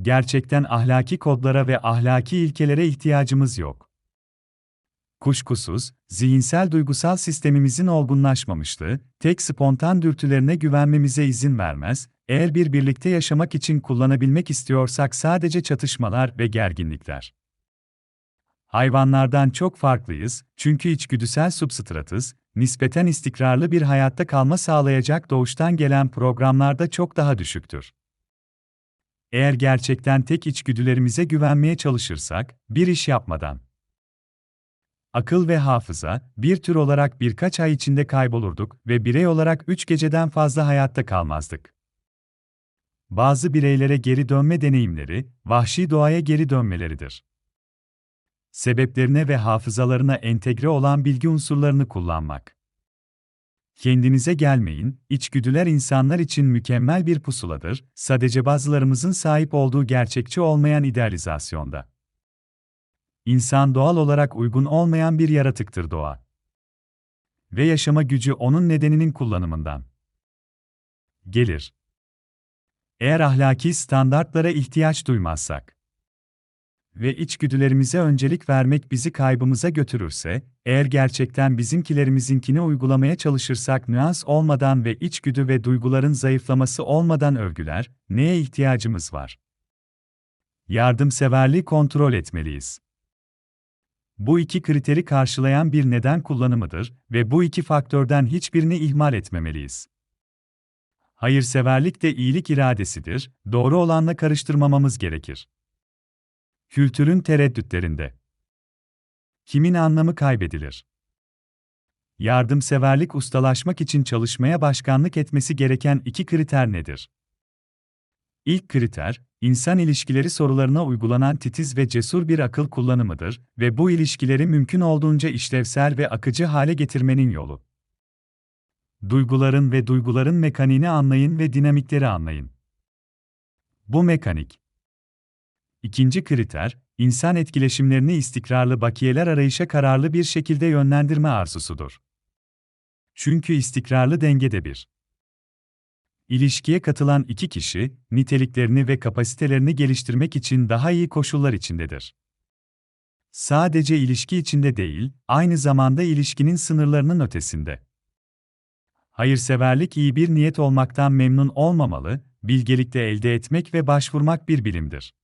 gerçekten ahlaki kodlara ve ahlaki ilkelere ihtiyacımız yok. Kuşkusuz, zihinsel duygusal sistemimizin olgunlaşmamışlığı, tek spontan dürtülerine güvenmemize izin vermez, eğer bir birlikte yaşamak için kullanabilmek istiyorsak sadece çatışmalar ve gerginlikler. Hayvanlardan çok farklıyız, çünkü içgüdüsel substratız, nispeten istikrarlı bir hayatta kalma sağlayacak doğuştan gelen programlarda çok daha düşüktür. Eğer gerçekten tek içgüdülerimize güvenmeye çalışırsak, bir iş yapmadan, akıl ve hafıza, bir tür olarak birkaç ay içinde kaybolurduk ve birey olarak üç geceden fazla hayatta kalmazdık. Bazı bireylere geri dönme deneyimleri, vahşi doğaya geri dönmeleridir. Sebeplerine ve hafızalarına entegre olan bilgi unsurlarını kullanmak. Kendinize gelmeyin, içgüdüler insanlar için mükemmel bir pusuladır, sadece bazılarımızın sahip olduğu gerçekçi olmayan idealizasyonda. İnsan doğal olarak uygun olmayan bir yaratıktır doğa. Ve yaşama gücü onun nedeninin kullanımından gelir. Eğer ahlaki standartlara ihtiyaç duymazsak ve içgüdülerimize öncelik vermek bizi kaybımıza götürürse, eğer gerçekten bizimkilerimizinkini uygulamaya çalışırsak nüans olmadan ve içgüdü ve duyguların zayıflaması olmadan övgüler, neye ihtiyacımız var? Yardımseverliği kontrol etmeliyiz. Bu iki kriteri karşılayan bir neden kullanımıdır ve bu iki faktörden hiçbirini ihmal etmemeliyiz. Hayırseverlik de iyilik iradesidir, doğru olanla karıştırmamamız gerekir. Kültürün tereddütlerinde. Kimin anlamı kaybedilir? Yardımseverlik ustalaşmak için çalışmaya başkanlık etmesi gereken iki kriter nedir? İlk kriter, insan ilişkileri sorularına uygulanan titiz ve cesur bir akıl kullanımıdır ve bu ilişkileri mümkün olduğunca işlevsel ve akıcı hale getirmenin yolu. Duyguların ve duyguların mekaniğini anlayın ve dinamikleri anlayın. Bu mekanik. İkinci kriter, insan etkileşimlerini istikrarlı bakiyeler arayışa kararlı bir şekilde yönlendirme arzusudur. Çünkü istikrarlı dengede bir. İlişkiye katılan iki kişi, niteliklerini ve kapasitelerini geliştirmek için daha iyi koşullar içindedir. Sadece ilişki içinde değil, aynı zamanda ilişkinin sınırlarının ötesinde. Hayırseverlik iyi bir niyet olmaktan memnun olmamalı, bilgelikle elde etmek ve başvurmak bir bilimdir.